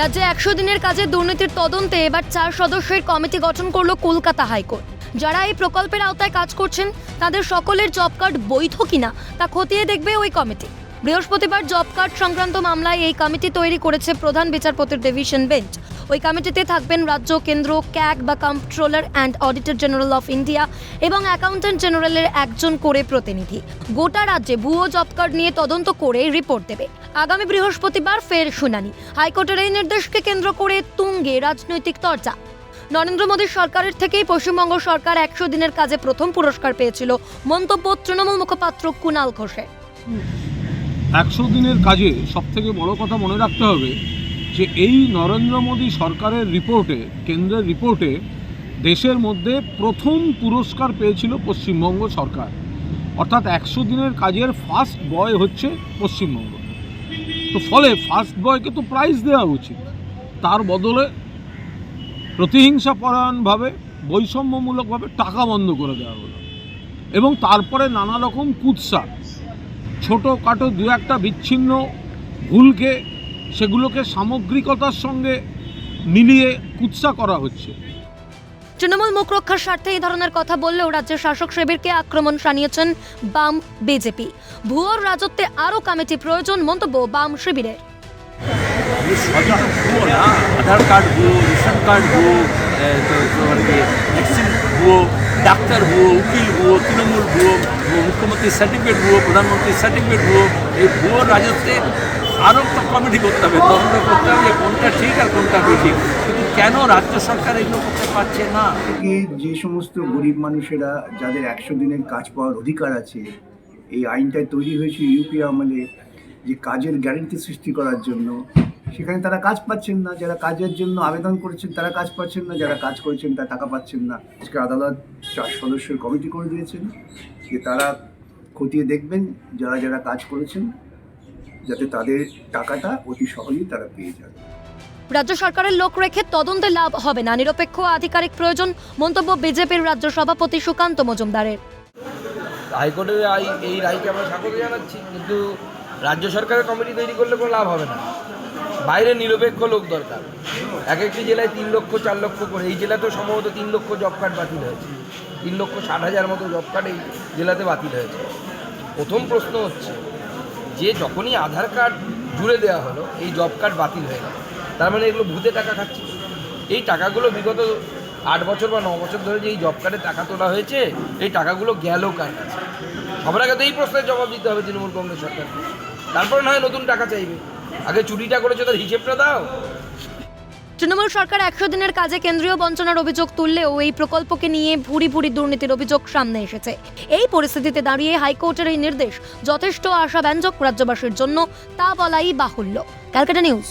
রাজ্যে একশো দিনের কাজে দুর্নীতির তদন্তে এবার চার সদস্যের কমিটি গঠন করল কলকাতা হাইকোর্ট। যারা এই প্রকল্পের আওতায় কাজ করছেন, তাদের সকলের জব কার্ড বৈধ কিনা তা খতিয়ে দেখবে ওই কমিটি। বৃহস্পতিবার জব কার্ড সংক্রান্ত মামলায় এই কমিটি তৈরি করেছে প্রধান বিচারপতির ডিভিশন বেঞ্চ। ওই কমিটিতে থাকবেন রাজ্য কেন্দ্র, ক্যাগ বা controller and auditor general of India এবং অ্যাকাউন্ট্যান্ট জেনারেলের একজন করে প্রতিনিধি। গোটা রাজ্যে ভুয়ো জব কার্ড নিয়ে তদন্ত করে রিপোর্ট দেবে। আগামী বৃহস্পতিবার ফের শুনানি। হাইকোর্টের এই নির্দেশকে কেন্দ্র করে তুঙ্গে রাজনৈতিক চর্চা নরেন্দ্র মোদীর সরকারের থেকেই পশ্চিমবঙ্গ সরকার একশো দিনের কাজে প্রথম পুরস্কার পেয়েছিল মন্তব্য তৃণমূল মুখপাত্র কুণাল ঘোষের। একশো দিনের কাজে সবথেকে বড় কথা মনে রাখতে হবে যে এই নরেন্দ্র মোদী সরকারের রিপোর্টে, কেন্দ্রের রিপোর্টে দেশের মধ্যে প্রথম পুরস্কার পেয়েছিল পশ্চিমবঙ্গ সরকার। অর্থাৎ একশো দিনের কাজের ফার্স্ট বয় হচ্ছে পশ্চিমবঙ্গ। তো ফলে ফার্স্ট বয়কে তো প্রাইজ দেওয়া উচিত। তার বদলে প্রতিহিংসা পরায়ণভাবে বৈষম্যমূলকভাবে টাকা বন্ধ করে দেওয়া হলো। এবং তারপরে নানা রকম কুৎসা, ছোটোখাটো দু একটা বিচ্ছিন্ন ভুলকে সেগুলোকে সামগ্রিকতার সঙ্গে মিলিয়ে কুৎসা করা হচ্ছে। তৃণমূল মুখ রক্ষার স্বার্থে এই ধরনের কথা বললেও রাজ্যের শাসক শিবিরকে আক্রমণ সানিয়েছেন বাম বিজেপি। ভুয়োর রাজত্বে আরও কামেটি প্রয়োজন মন্তব্য বাম শিবিরের। আধার কার্ড ভুয়ো রেশন কার্ড ভুয়ো মানে ডাক্তার ভুয়ো উকিল ভুয়ো ভুয়ো মুখ্যমন্ত্রীর সার্টিফিকেট ভুয়ো, প্রধানমন্ত্রীর সার্টিফিকেট ভুয়ো, এই ভুয়ো রাজত্বে আরও কমিটি করতে হবে, তদন্ত করতে হবে যে কোনটা ঠিক আর কোনটা বেঠিক। কিন্তু কেন রাজ্য সরকার এগুলো করতে পারছে না? যে সমস্ত গরিব মানুষেরা যাদের একশো দিনের কাজ পাওয়ার অধিকার আছে, এই আইনটা তৈরি হয়েছে ইউপি আমলে যে কাজের গ্যারেন্টি সৃষ্টি করার জন্য। সেখানে তারা কাজ পাচ্ছেন না যারা কাজের জন্য আবেদন করেছেন তারা কাজ পাচ্ছেন না যারা কাজ করেছেন তারা টাকা পাচ্ছেন না। আজকে আদালত চার সদস্যের কমিটি করে দিয়েছেন যে তারা খতিয়ে দেখবেন যারা যারা কাজ করেছেন যাতে তাদের টাকাটা অতি সহজেই তারা পেয়ে যাবে রাজ্য সরকারের লোক রেখে তদন্তে লাভ হবে না। নিরপেক্ষ আধিকারিক প্রয়োজন মন্তব্য বিজেপির রাজ্য সভাপতি সুকান্ত মজুমদারের। হাইকোর্টের এই রায়কে আমরা স্বাগত জানাচ্ছি কিন্তু রাজ্য সরকারের কমিটি তৈরি করলে কোনো লাভ হবে না। বাইরে নিরপেক্ষ লোক দরকার। এক একটি জেলায় তিন লক্ষ, চার লক্ষ করে। এই জেলাতেও সম্ভবত তিন লক্ষ জব কার্ড বাতিল হয়েছে। তিন লক্ষ ষাট হাজার মতো জব কার্ড এই জেলাতে বাতিল হয়েছে। প্রথম প্রশ্ন হচ্ছে, যে যখনই আধার কার্ড জুড়ে দেওয়া হলো, এই জব কার্ড বাতিল হয়ে গেল। তার মানে এগুলো ভূতে টাকা খাচ্ছে। এই টাকাগুলো বিগত আট বছর বা ন বছর ধরে যে এই জব কার্ডে টাকা তোলা হয়েছে, এই টাকাগুলো গেল কার সবার আগে তো এই প্রশ্নের জবাব দিতে হবে তৃণমূল কংগ্রেস সরকারকে। তারপরে না হয় নতুন টাকা চাইবে। আগে চুরিটা করেছ, তার হিসেবটা দাও। তৃণমূল সরকার একশো দিনের কাজে কেন্দ্রীয় বঞ্চনার অভিযোগ তুললেও এই প্রকল্পকে নিয়ে ভুরি ভুরি দুর্নীতির অভিযোগ সামনে এসেছে। এই পরিস্থিতিতে দাঁড়িয়ে হাইকোর্টের এই নির্দেশ, যথেষ্ট আশাব্যঞ্জক রাজ্যবাসীর জন্য, তা বলাই বাহুল্য। ক্যালকাটা নিউজ।